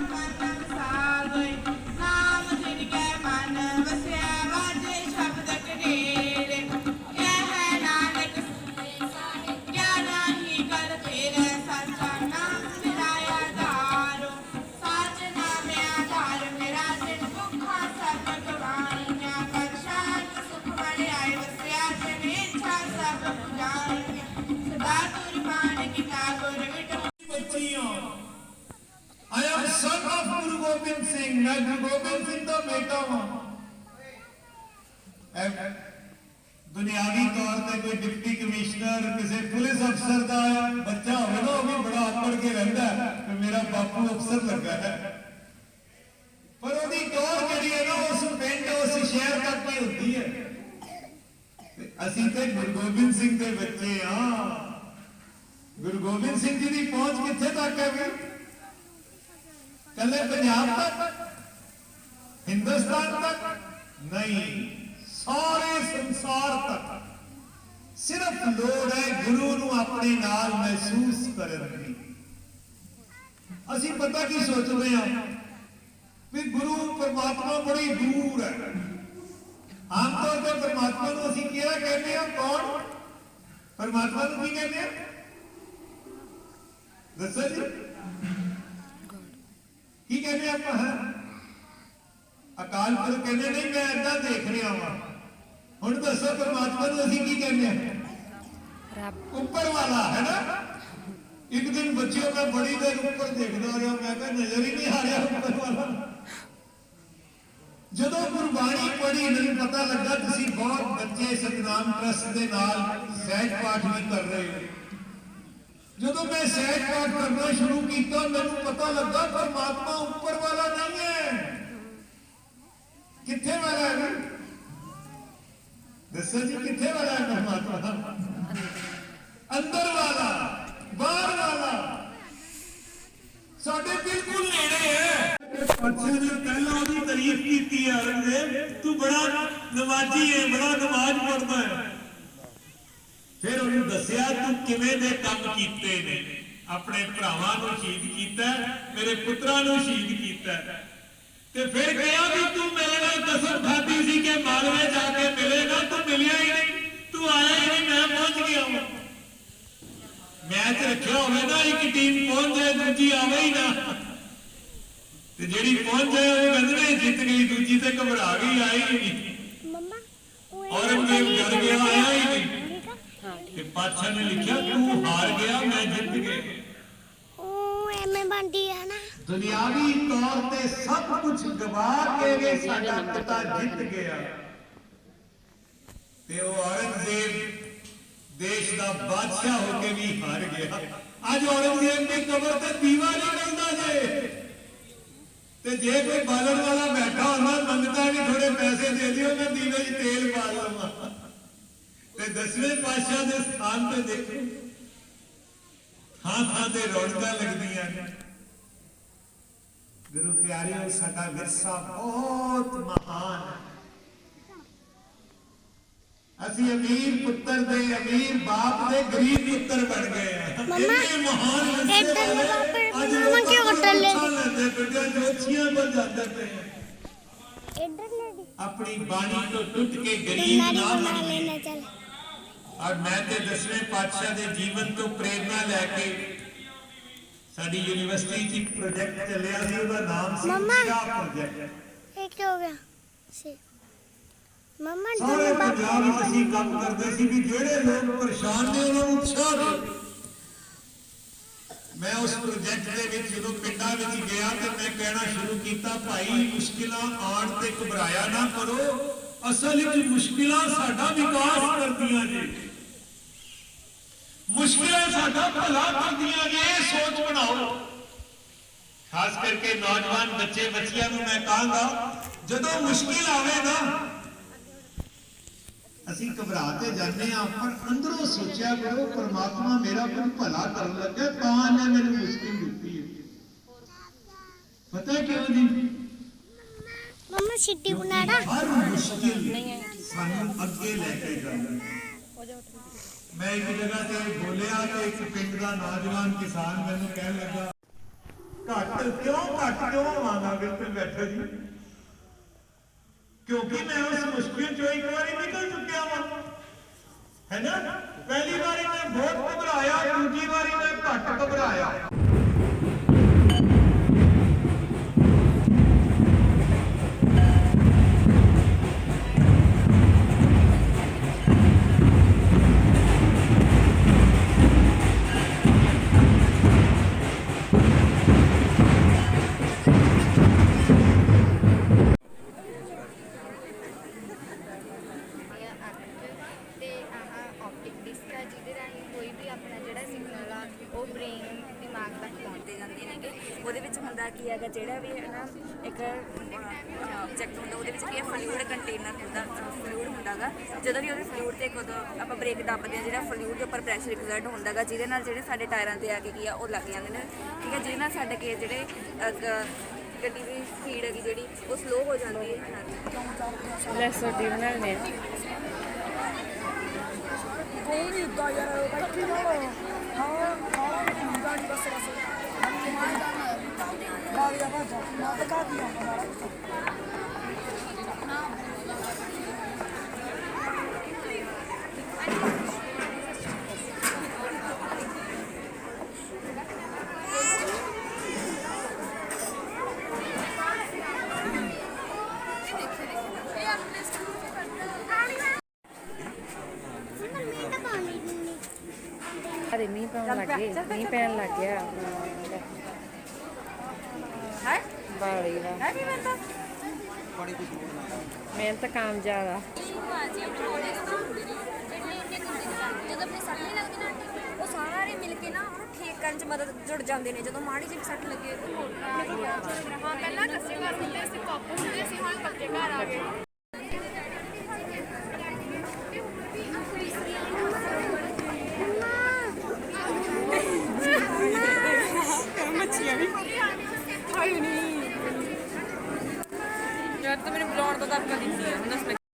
ਮਨ ਵਸਾਵੇ ਮੈਂ ਗੁਰੂ ਗੋਬਿੰਦ ਸਿੰਘ ਦਾ ਬੇਟਾ ਹਾਂ ਦੁਨਿਆਵੀ ਤੌਰ ਤੇ ਕੋਈ ਡਿਪਟੀ ਕਮਿਸ਼ਨਰ, ਕਿਸੇ ਪੁਲਿਸ ਅਫਸਰ ਦਾ ਬੱਚਾ ਹੋਵੇ ਨਾ ਉਹ ਵੀ ਬੜਾ ਆਕੜ ਕੇ ਰਹਿੰਦਾ ਕਿ ਮੇਰਾ ਬਾਪੂ ਅਫਸਰ ਲੱਗਾ ਹੈ। ਪਰ ਉਹਦੀ ਟੋਰ ਜਿਹੜੀ ਹੈ ਨਾ, ਉਸ ਪਿੰਡ, ਉਸ ਸ਼ਹਿਰ ਤੱਕ ਹੀ ਹੁੰਦੀ ਹੈ। ਅਸੀਂ ਤੇ ਗੁਰੂ ਗੋਬਿੰਦ ਸਿੰਘ ਦੇ ਬੱਚੇ ਆ ਗੁਰੂ ਗੋਬਿੰਦ ਸਿੰਘ ਜੀ ਦੀ ਪਹੁੰਚ ਕਿੱਥੇ ਤੱਕ ਹੈ ਵੀ ਕੱਲੇ ਪੰਜਾਬ ਤੱਕ, ਹਿੰਦੁਸਤਾਨ ਤੱਕ ਨਹੀਂ, ਸਾਰੇ ਸੰਸਾਰ ਤੱਕ। ਸਿਰਫ ਲੋੜ ਹੈ ਗੁਰੂ ਨੂੰ ਆਪਣੇ ਨਾਲ ਮਹਿਸੂਸ ਕਰਨ ਦੀ। ਅਸੀਂ ਪਤਾ ਕੀ ਸੋਚਦੇ ਹਾਂ? ਵੀ ਗੁਰੂ ਪਰਮਾਤਮਾ ਬੜੀ ਦੂਰ ਹੈ। ਆਮ ਤੌਰ ਤੇ ਪਰਮਾਤਮਾ ਨੂੰ ਅਸੀਂ ਕਿਹਾ ਕਹਿੰਦੇ ਹਾਂ? ਕੌਣ? ਪਰਮਾਤਮਾ ਨੂੰ ਕੀ ਕਹਿੰਦੇ ਹਾਂ ਦੱਸੋ ਜੀ। ਕੀ ਕਹਿੰਦੇ ਆਪਾਂ? ਹਾਂ ਅਕਾਲ ਪੁਰਖ ਕਹਿੰਦੇ ਨਹੀਂ ਮੈਂ ਏਦਾਂ ਦੇਖ ਰਿਹਾ ਹਾਂ ਹੁਣ ਦੱਸੋ ਪਰਮਾਤਮਾ ਨੂੰ ਅਸੀਂ ਕੀ ਕਹਿੰਦੇ ਹਾਂ ਰੱਬ। ਉੱਪਰ ਵਾਲਾ ਹੈ ਨਾ? ਇੱਕ ਦਿਨ ਬੱਚਿਓ ਮੈਂ ਬੜੀ ਦੇਰ ਉੱਪਰ ਦੇਖਦਾ ਰਿਹਾ ਮੈਂ ਕਿਹਾ ਨਜ਼ਰ ਹੀ ਨਹੀਂ ਆ ਰਿਹਾ ਉੱਪਰ ਵਾਲਾ। ਜਦੋਂ ਗੁਰਬਾਣੀ ਪੜ੍ਹੀ ਮੈਨੂੰ ਪਤਾ ਲੱਗਾ ਤੁਸੀਂ ਬਹੁਤ ਬੱਚੇ ਸਤਨਾਮ ਟਰਸਟ ਦੇ ਨਾਲ ਸਹਿਜ ਪਾਠ ਵੀ ਕਰ ਰਹੇ ਹੋ। ਜਦੋਂ ਮੈਂ ਸਹਿਜ ਪਾਠ ਕਰਨਾ ਸ਼ੁਰੂ ਕੀਤਾ ਮੈਨੂੰ ਪਤਾ ਲੱਗਾ ਪਰਮਾਤਮਾ ਉੱਪਰ ਵਾਲਾ ਨਹੀਂ ਹੈ ਕਿੱਥੇ ਵਾਲਾ ਹੈ ਦੱਸੋ ਜੀ ਕਿੱਥੇ ਵਾਲਾ ਹੈ ਪਰਮਾਤਮਾ ਅੰਦਰ ਵਾਲਾ ਬਾਹਰ ਵਾਲਾ ਸਾਡੇ ਬਿਲਕੁਲ ਨੇੜੇ ਹੈ ਅੱਛੇ ਨੇ ਪਹਿਲਾਂ ਉਹਦੀ ਤਾਰੀਫ ਕੀਤੀ ਹੈ ਔਰੰਗਜ਼ੇਬ ਤੂੰ ਬੜਾ ਨਮਾਜ਼ੀ ਹੈ ਬੜਾ ਨਮਾਜ਼ ਪੜਦਾ ਹੈ ਫਿਰ ਉਹਨੂੰ ਦੱਸਿਆ ਤੂੰ ਕਿਵੇਂ ਦੇ ਕੰਮ ਕੀਤੇ ਨੇ? ਆਪਣੇ ਭਰਾਵਾਂ ਨੂੰ ਸ਼ਹੀਦ ਕੀਤਾ ਮੇਰੇ ਪੁੱਤਰਾਂ ਨੂੰ ਸ਼ਹੀਦ ਕੀਤਾ। ਤੇ ਫਿਰ ਕਿਹਾ ਵੀ ਤੂੰ ਮੇਰੇ ਨਾਲ ਕਸਮ ਖਾਦੀ ਸੀ ਕਿ ਮਾਲਵੇ ਜਾ ਕੇ ਮਿਲੇਗਾ ਤੂੰ ਮਿਲਿਆ ਹੀ ਨਹੀਂ। ਤੂੰ ਆਇਆ ਹੀ ਨਹੀਂ ਮੈਂ ਪਹੁੰਚ ਗਿਆ ਹਾਂ। ਮੈਚ ਰੱਖਿਆ ਹੋਵੇ ਨਾ ਇੱਕ ਟੀਮ ਪਹੁੰਚ ਜਾਏ ਦੂਜੀ ਆਵੇ ਹੀ ਨਾ। ਤੇ ਜਿਹੜੀ ਪਹੁੰਚ ਜਾਏ ਉਹ ਗੰਦਰੇ ਜਿੱਤ ਗਈ ਦੂਜੀ ਤੇ ਘਬਰਾ ਗਈ ਆਈ ਨਹੀਂ। ਮੰਮਾ ਔਰੰਗਜ਼ੇਬ ਡਰ ਗਿਆ ਆਇਆ ਹੀ ਪਾਤਸ਼ਾਹ ਨੇ ਲਿਖਿਆ ਤੂੰ ਹਾਰ ਗਿਆ ਮੈਂ ਜਿੱਤ ਗਿਆ। ਉਹ ਐਵੇਂ ਬਣਦੀ ਆ ਨਾ। ਦੁਨਿਆਵੀ ਤੌਰ ਤੇ ਸਭ ਕੁਝ ਗਵਾ ਕੇ ਵੀ ਸਾਡਾ ਪਿਤਾ ਜਿੱਤ ਗਿਆ। ਤੇ ਉਹ ਔਰੰਗਜ਼ੇਬ ਦੇਸ਼ ਦਾ ਬਾਦਸ਼ਾਹ ਹੋ ਕੇ ਵੀ ਹਾਰ ਗਿਆ। ਅੱਜ ਔਰੰਗਜ਼ੇਬ ਦੀ ਕਬਰ ਤੇ ਦੀਵਾ ਨਹੀਂ ਮਿਲਦਾ ਜੇ। ਤੇ ਜੇ ਕੋਈ ਬਾਲਣ ਵਾਲਾ ਬੈਠਾ ਹੁੰਦਾ ਮੰਗਦਾ ਵੀ ਥੋੜੇ ਪੈਸੇ ਦੇ ਦਿਓ ਮੈਂ ਦੀਵੇ 'ਚ ਤੇਲ ਪਾ ਲਵਾਂ। ਦਸਵੇਂ ਪਾਤਸ਼ਾਹ ਦੇ ਸਥਾਨ ਤੇ ਦੇਖੋ। ਥਾਂ ਥਾਂ ਤੇ ਰੌਣਕਾਂ ਲੱਗਦੀਆਂ ਨੇ। ਗੁਰੂ ਪਿਆਰਿਓ ਸਾਡਾ ਵਿਰਸਾ ਬਹੁਤ ਮਹਾਨ ਹੈ। ਅਸੀਂ ਅਮੀਰ ਪੁੱਤਰ ਦੇ ਅਮੀਰ ਬਾਪ ਦੇ ਗਰੀਬ ਪੁੱਤਰ ਬਣ ਗਏ ਆ ਮੰਮਾ, ਇੰਨੇ ਮਹਾਨ ਵਾਲੇ ਬਾਪ ਅੱਜ ਮਾਮਾ ਲੋਕਾਂ ਕਿਉਂ ਤੋਂ ਟੱਲੇ? ਪੁੱਛਾਂ ਲੈਂਦੇ ਫਿਰਦੇ ਆ, ਜੋਤਸ਼ੀਆਂ ਬਣ ਜਾਂਦੇ ਪਏ। ਇੱਧਰ ਲੈ ਆਪਣੀ ਬਾਣੀ ਤੋਂ ਟੁੱਟ ਕੇ ਗਰੀਬ ਨਾ ਬਣਾ ਲੈਣਾ ਚੱਲ। ਔਰ ਮੈਂ ਤੇ ਦਸਵੇਂ ਪਾਤਸ਼ਾਹ ਦੇ ਜੀਵਨ ਤੋਂ ਪ੍ਰੇਰਣਾ ਲੈ ਕੇ ਸਾਡੀ ਯੂਨੀਵਰਸਿਟੀ 'ਚ ਇੱਕ ਪ੍ਰੋਜੈਕਟ ਚੱਲਿਆ ਸੀ ਉਹਦਾ ਨਾਮ ਸੀ। ਸ਼ਾਹ ਪ੍ਰੋਜੈਕਟ ਇਹ ਕੀ ਹੋ ਗਿਆ। ਸੀ। ਮੰਮਾ ਸਾਰੇ ਪੰਜਾਬ ਵਿੱਚ ਅਸੀਂ ਕੰਮ ਕਰਦੇ ਸੀ ਵੀ ਜਿਹੜੇ ਲੋਕ ਪਰੇਸ਼ਾਨ ਨੇ ਉਹਨਾਂ ਨੂੰ ਉਤਸ਼ਾਹ ਦਿਓ। ਮੈਂ ਉਸ ਪ੍ਰੋਜੈਕਟ ਦੇ ਵਿੱਚ ਜਦੋਂ ਪਿੰਡਾਂ ਵਿੱਚ ਗਿਆ ਤੇ ਮੈਂ ਕਹਿਣਾ ਸ਼ੁਰੂ ਕੀਤਾ ਭਾਈ ਮੁਸ਼ਕਿਲਾਂ ਆਉਣ ਤੇ ਘਬਰਾਇਆ ਨਾ ਕਰੋ। ਅਸਲ ਵਿੱਚ ਮੁਸ਼ਕਿਲਾਂ ਸਾਡਾ ਵਿਕਾਸ ਕਰਦੀਆਂ ਨੇ। ਮੁਸ਼ਕਿਲਾਂ ਸਾਡਾ ਭਲਾ ਕਰਦੀਆਂ ਨੇ ਇਹ ਸੋਚ ਬਣਾਓ। ਖਾਸ ਕਰਕੇ ਨੌਜਵਾਨ ਬੱਚੇ ਬੱਚੀਆਂ ਨੂੰ ਮੈਂ ਕਹਾਂਗਾ ਜਦੋਂ ਮੁਸ਼ਕਿਲ ਆਵੇ ਨਾ ਅਸੀਂ ਘਬਰਾ ਤੇ ਜਾਂਦੇ ਆ ਪਰ ਅੰਦਰੋਂ ਸੋਚਿਆ ਕਰੋ ਪਰਮਾਤਮਾ ਮੇਰਾ ਕੋਈ ਭਲਾ ਕਰਨ ਲੱਗਾ ਤਾਂ ਇਹਨੇ ਮੈਨੂੰ ਮੁਸ਼ਕਿਲ ਦਿੱਤੀ ਹੈ। ਪਤਾ ਕਿਉਂ ਜੀ? ਮੰਮਾ ਸਿੱਟੀ ਬਣਾੜਾ ਹਰ ਮੁਸ਼ਕਿਲ ਸਾਨੂੰ ਅੱਗੇ ਲੈ ਕੇ ਜਾਂਦਾ ਹੈ। ਮੈਂ ਇੱਕ ਜਗ੍ਹਾ ਤੇ ਬੋਲਿਆ ਤੇ ਇੱਕ ਪਿੰਡ ਦਾ ਨੌਜਵਾਨ ਕਿਸਾਨ ਮੈਨੂੰ ਕਹਿਣ ਲੱਗਾ, ਘੱਟ ਕਿਉਂ ਘੱਟ ਕਿਉਂ ਆਵਾਂਗਾ ਬਿਲਕੁਲ ਬੈਠੋ ਜੀ? ਕਿਉਂਕਿ ਮੈਂ ਉਸ ਮੁਸ਼ਕਿਲ ਚੋਂ ਇੱਕ ਵਾਰੀ ਨਿਕਲ ਚੁੱਕਿਆ ਵਾਂ। ਹੈ ਨਾ? ਪਹਿਲੀ ਵਾਰੀ ਮੈਂ ਬਹੁਤ ਘਬਰਾਇਆ, ਦੂਜੀ ਵਾਰੀ ਮੈਂ ਘੱਟ ਘਬਰਾਇਆ। ਉਹਦੇ ਵਿੱਚ ਹੁੰਦਾ ਕੀ ਹੈਗਾ ਜਿਹੜਾ ਵੀ ਹੈ ਨਾ ਇੱਕ ਆਬਜੈਕਟ ਹੁੰਦਾ ਉਹਦੇ ਵਿੱਚ ਕੀ ਫਲੂਇਡ ਕੰਟੇਨਰ ਹੁੰਦਾ ਫਲੂਇਡ ਹੁੰਦਾਗਾ। ਜਦੋਂ ਵੀ ਉਹਦੇ ਫਲੂਇਡ ਤੇ ਕਦੋਂ ਆਪਾਂ ਬ੍ਰੇਕ ਦੱਬਦੇ ਆ ਜਿਹੜਾ ਫਲੂਇਡ ਦੇ ਉੱਪਰ ਪ੍ਰੈਸ਼ਰ ਐਗਜ਼ਰਟ ਹੁੰਦਾਗਾ ਜਿਹਦੇ ਨਾਲ ਜਿਹੜੇ ਸਾਡੇ ਟਾਇਰਾਂ ਤੇ ਆ ਕੇ ਕੀ ਆ ਉਹ ਲੱਗ ਜਾਂਦੇ ਨੇ। ਠੀਕ ਹੈ ਜਿਹਦੇ ਨਾਲ ਸਾਡੇ ਕੇ ਜਿਹੜੇ ਗੱਡੀ ਦੀ ਸਪੀਡ ਹੈਗੀ ਜਿਹੜੀ ਉਹ ਸਲੋ ਹੋ ਜਾਂਦੀ ਹੈ। ਲੈ ਸੋਡੀ ਬਣਾਉਣੇ ਆ ਕੋਈ ਨਹੀਂ ਹੁੰਦਾ ਯਾਰ ਬੈਠੀ ਨਾ ਹਾਂ ਹਾਂ ਹੁੰਦਾ ਨਹੀਂ ਬਸ ਬਸ ਕਮਾਈ ਕਰਨਾ ਬਾਗ ਜਾ ਬਾਗ ਜਾ ਨਾ ਤਾਂ ਕਾ ਦਿਆ ਸਾਰਾ ਮੰਮਾ ਮੈਂ ਤਾਂ ਪਾਣੀ ਨਹੀਂ ਅਰੇ ਮੀਂਹ ਪੈਣ ਲੱਗ ਗਏ ਮੀਂਹ ਪੈਣ ਲੱਗ ਗਿਆ ਬਾੜੀ ਦਾ। ਹੈ ਵੀ ਮੈਂ ਤਾਂ ਮਿਹਨਤ ਕਾਮਯਾਬ ਆ। ਜਦੋਂ ਆਪਣੀ ਸੱਟ ਨਹੀਂ ਲੱਗਦੀ ਨਾ ਉਹ ਸਾਰੇ ਮਿਲ ਕੇ ਨਾ ਉਹਨੂੰ ਠੀਕ ਕਰਨ 'ਚ ਮਦਦ ਜੁੜ ਜਾਂਦੇ ਨੇ ਜਦੋਂ ਮਾੜੀ ਜਿਹੀ ਸੱਟ ਲੱਗੇ ਹਾਂ ਪਹਿਲਾਂ ਕੱਚੇ ਘਰ ਹੁੰਦੇ ਸੀ ਕਾਪੂ ਹੁੰਦੇ ਸੀ ਹੁਣ ਪੱਕੇ ਘਰ ਆ ਗਏ।